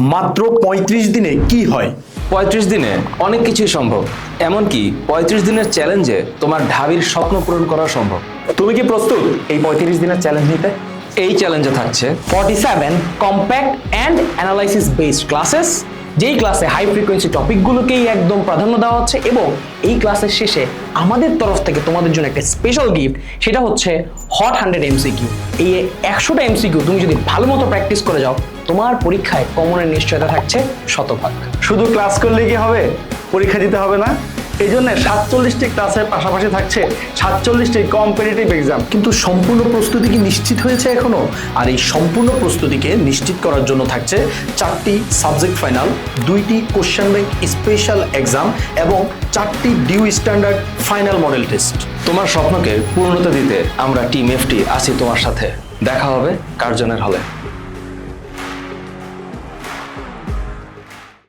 মাত্র পঁয়ত্রিশ দিনে কি হয়? পঁয়ত্রিশ দিনে অনেক কিছুই সম্ভব। এমনকি পঁয়ত্রিশ দিনের চ্যালেঞ্জে তোমার ঢাবির স্বপ্ন পূরণ করা সম্ভব। তুমি কি প্রস্তুত এই পঁয়ত্রিশ দিনের চ্যালেঞ্জ নিতে? এই চ্যালেঞ্জে থাকছে 47 compact and analysis based classes যেই ক্লাসে হাই ফ্রিকোয়েন্সি টপিকগুলোকেই একদম প্রাধান্য দেওয়া হচ্ছে এবং এই ক্লাসের শেষে আমাদের তরফ থেকে তোমাদের জন্য একটা স্পেশাল গিফট সেটা হচ্ছে হট হান্ড্রেড এমসিকিউ এই একশোটা এমসিকিউ তুমি যদি ভালো মতো প্র্যাকটিস করে যাও, তোমার পরীক্ষায় কমনের নিশ্চয়তা থাকছে শতভাগ। শুধু ক্লাস করলে কি হবে? পরীক্ষা দিতে হবে না? এই জন্য সাতচল্লিশটি ক্লাসের পাশাপাশি থাকছে সাতচল্লিশটি কম্পিটিটিভ এক্সাম কিন্তু সম্পূর্ণ প্রস্তুতি কি নিশ্চিত হয়েছে এখনও? আর এই সম্পূর্ণ প্রস্তুতিকে নিশ্চিত করার জন্য থাকছে চারটি সাবজেক্ট ফাইনাল দুইটি কোশ্চেন ব্যাংক স্পেশাল এক্সাম এবং চারটি due standard final model test তোমার স্বপ্নকে পূর্ণতা দিতে আমরা টিম এফটি আছি তোমার সাথে। দেখা হবে কার্জনের হলে।